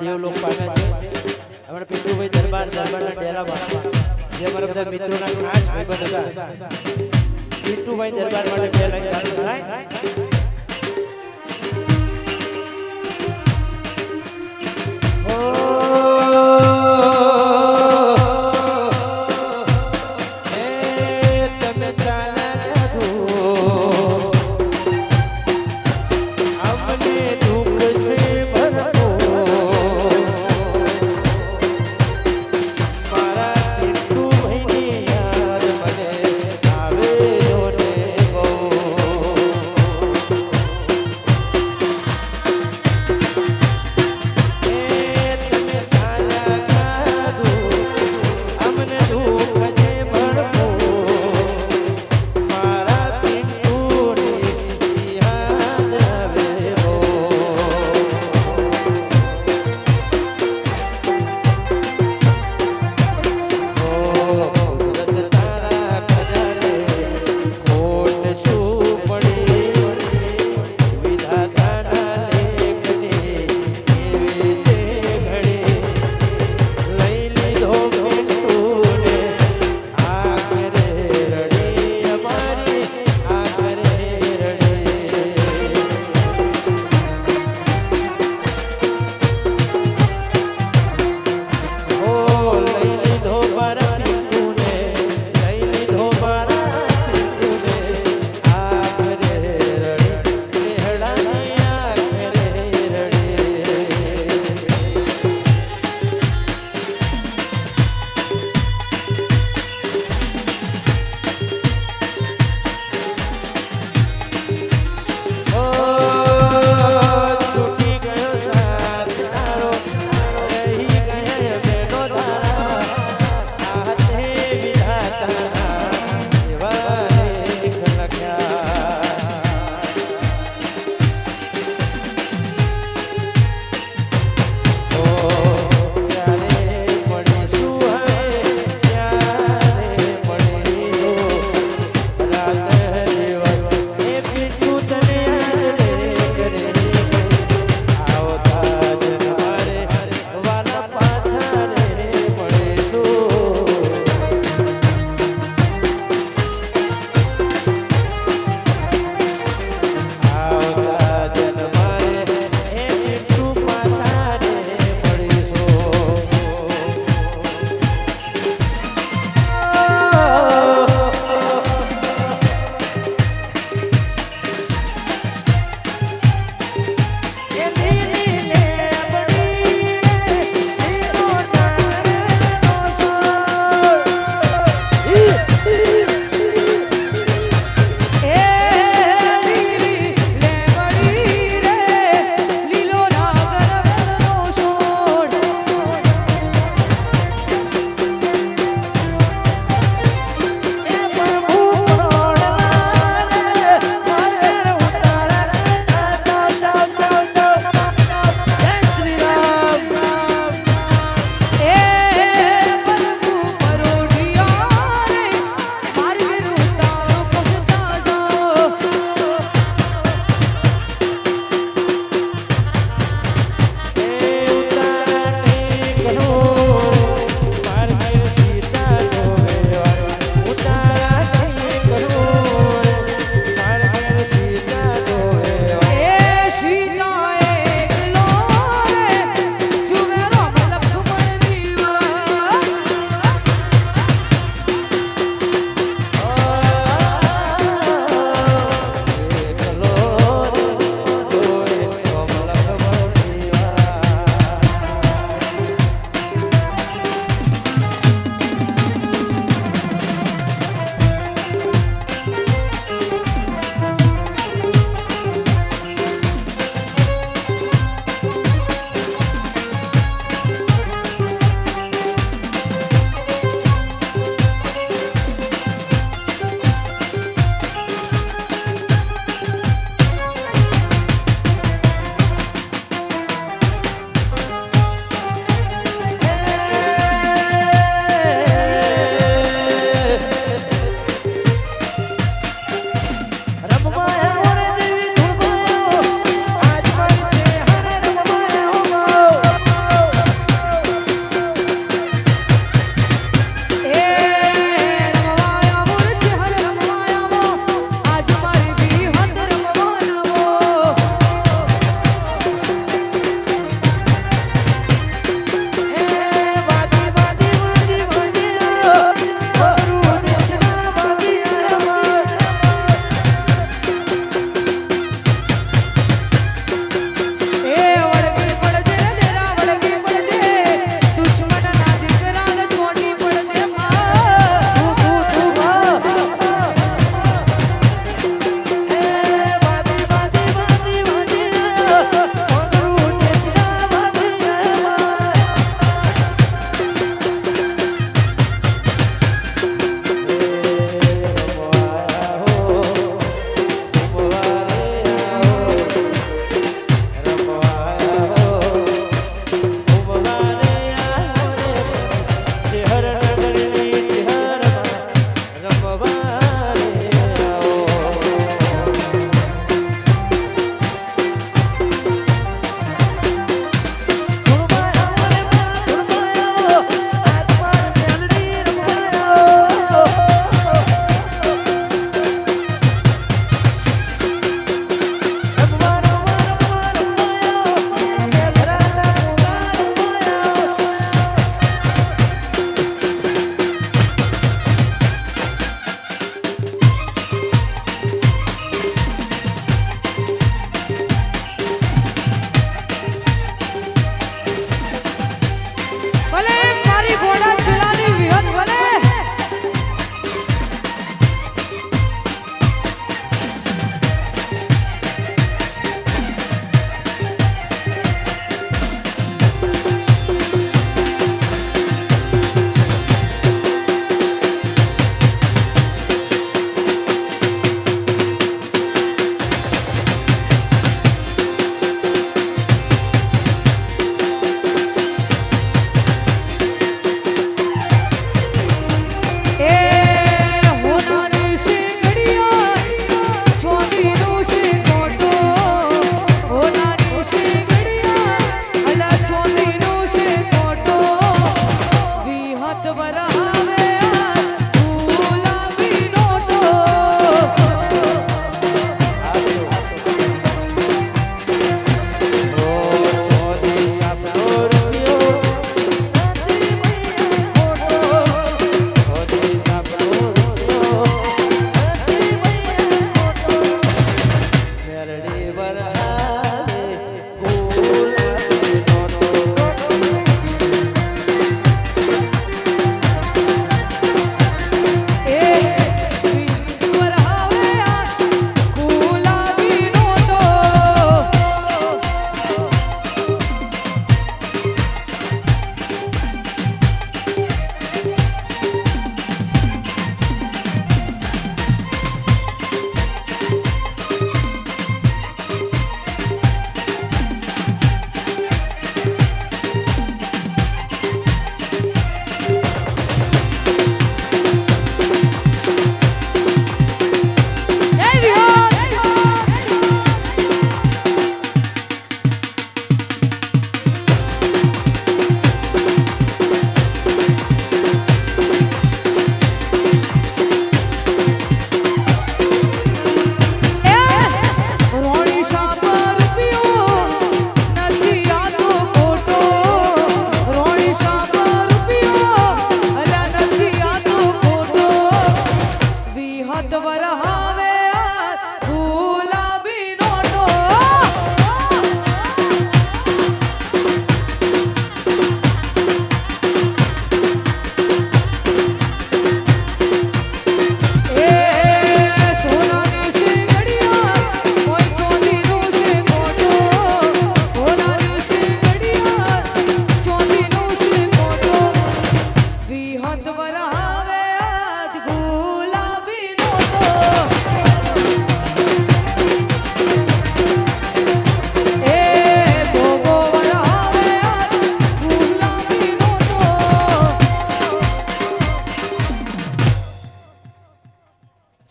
દેવલોક પામ્યા છે. અમારા પિતૃભાઈ દરબાર, દરબારના ડેરામાં, જે અમારા બધા મિત્રોના ખાસ ભાઈબંધ હતા. પિતૃભાઈ દરબાર માટે બે લાઈન થાય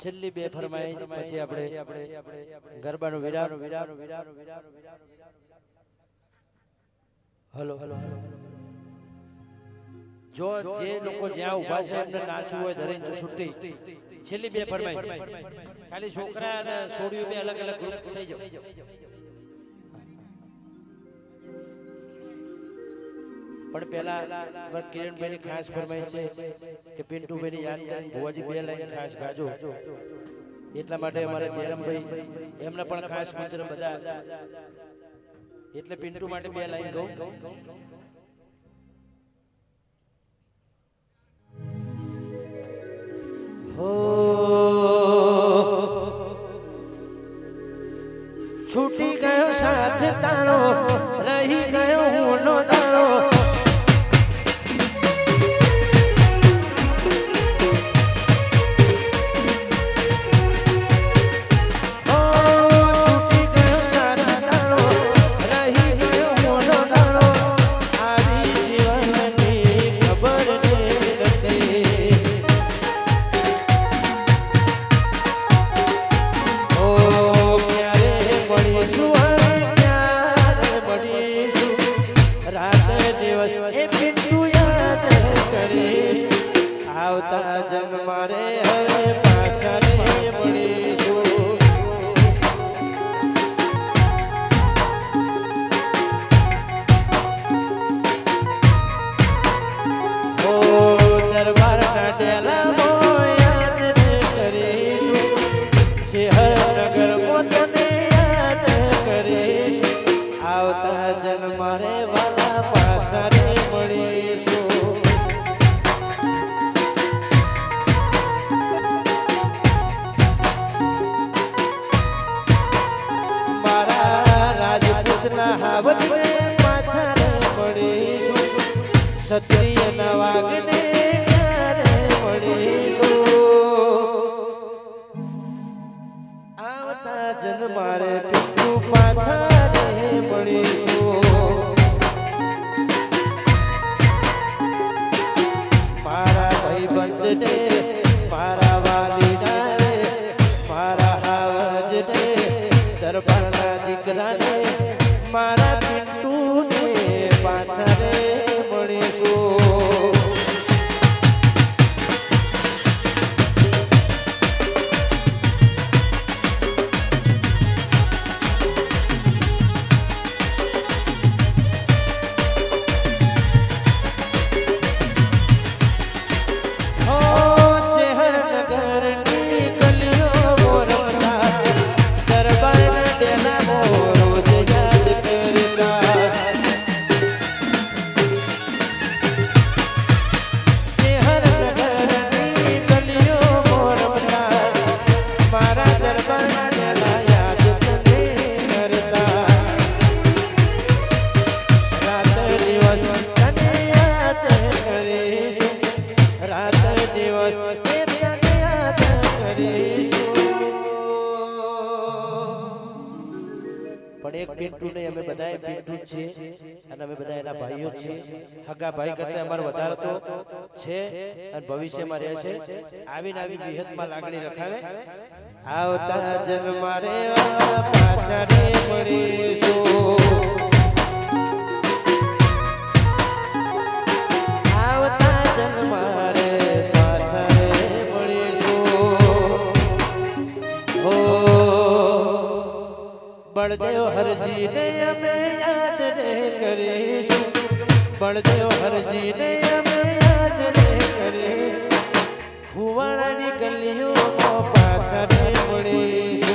છેલ્લી બે ફરમાય પછી આપણે ગરબાનું વિરામ. હલો હલો જો જે લોકો જ્યાં ઊભા છે એમને નાચવું હોય દરેક છૂટી. છેલ્લી બે ફરમાય ખાલી છોકરા અને છોડીઓ બે અલગ અલગ ગ્રુપ થઈ જાવ પણ પેલા કિરણભાઈ ની ખાસ ફરમાઈશ છે કે પિન્ટુભાઈ ની યાદ કરીને ભુવાજી બે લાઈન ખાસ ગાજો. એટલા માટે અમારા જયરામભાઈ, એમને પણ ખાસ મંત્ર બધા. એટલે પિન્ટુ માટે બે લાઈન ગઉં છૂટી ગયો સાથ તારો, રહી ગયો હું દારો આવતા જન્મારે પિતૃ પાછા રે મળીશું મારા ભાઈબંધને એના ભાઈઓ છે. હગા ભાઈ કરતા અમારે વધારે તો છે અને ભવિષ્યમાં રહેશે. આવીને આવી વિહતમાં લાગણી રખાવે. આવતા જન્મારે પાછા રે પાછળ બળદેવ હરજીને અમે યાદ રે કરીશું. બળદેવ હરજીને અમે યાદ રે કરીશું. ભુવાણાની ગલીઓ પાછળ મળીશું